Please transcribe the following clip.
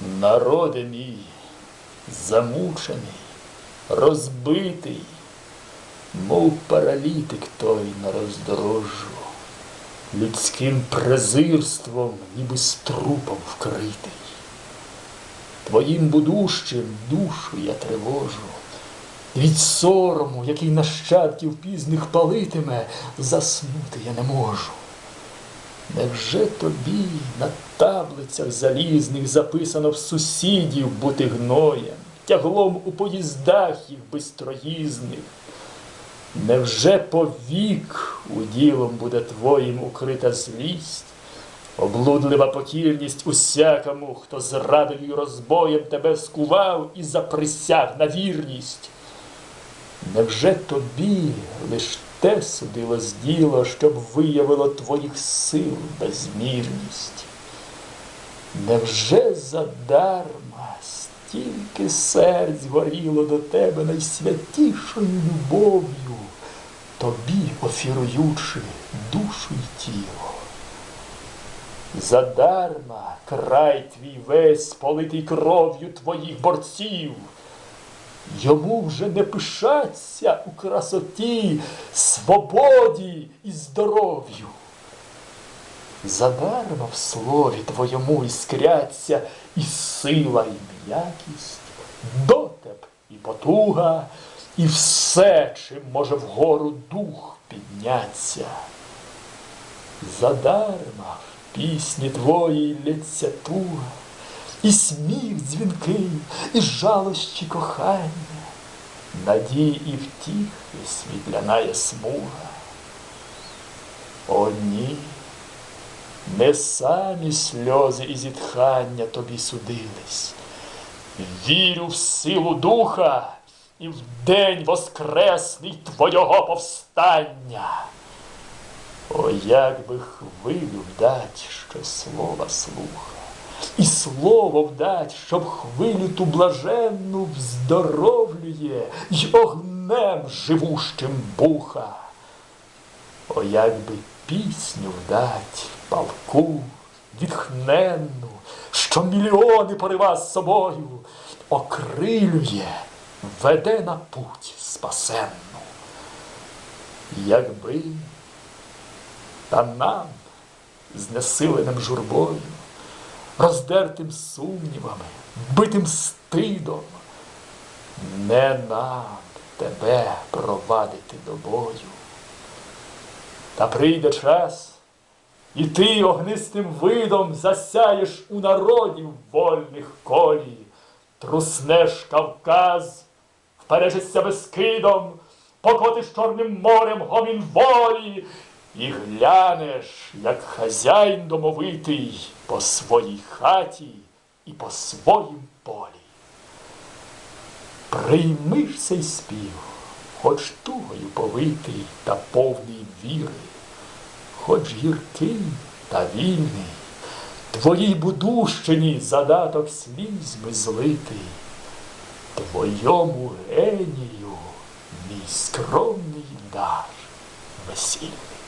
Народи мій, замучений, розбитий, мов паралітик той на роздорожжу, людським презирством, ніби з трупом вкритий. Твоїм будущим душу я тривожу. Від сорому, який нащадків пізних палитиме, заснути я не можу. Невже тобі на таблицях залізних записано в сусідів бути гноєм, тяглом у поїздах їх бистроїзних? Невже повік уділом буде твоїм укрита злість, облудлива покірність усякому, хто зрадою й розбоєм тебе скував і заприсяг на вірність? Невже тобі лиш те судилось діло, щоб виявило твоїх сил безмірність? Невже задарма стільки серць горіло до тебе найсвятішою любов'ю, тобі офіруючи душу й тіло? Задарма край твій весь политий кров'ю твоїх борців. Йому вже не пишаться у красоті, свободі і здоров'ю. Задарма в слові твоєму іскряться і сила, і м'якість, дотеп і потуга, і все, чим може вгору дух підняться. Задарма в пісні твоїй лється туга, і сміх дзвінкий, і жалощі кохання, надій і втіхи світляна смуга. О, ні, не самі сльози і зітхання тобі судились. Вірю в силу духа і в день воскресний твого повстання. О, як би хвилю вдать, що слова слуха, і слово вдать, щоб хвилю ту блаженну вздоровлює й огнем живущим буха. О, як би пісню вдать палку, відхненну, що мільйони порива з собою, окрилює, веде на путь спасенну. Якби та нам, знесиленим журбою, роздертим сумнівами, битим стидом, не нам тебе провадити до бою. Та прийде час, і ти огнистим видом засяєш у народів вольних колі, труснеш Кавказ, впережешся безкидом, покотиш Чорним морем гомін волі, і глянеш, як хазяїн домовитий по своїй хаті і по своїм полі. Прийми ж цей спів, хоч тугою повитий та повний віри, хоч гіркий та вільний, твоїй будущині задаток слізьми злитий, твоєму генію мій скромний дар весільний.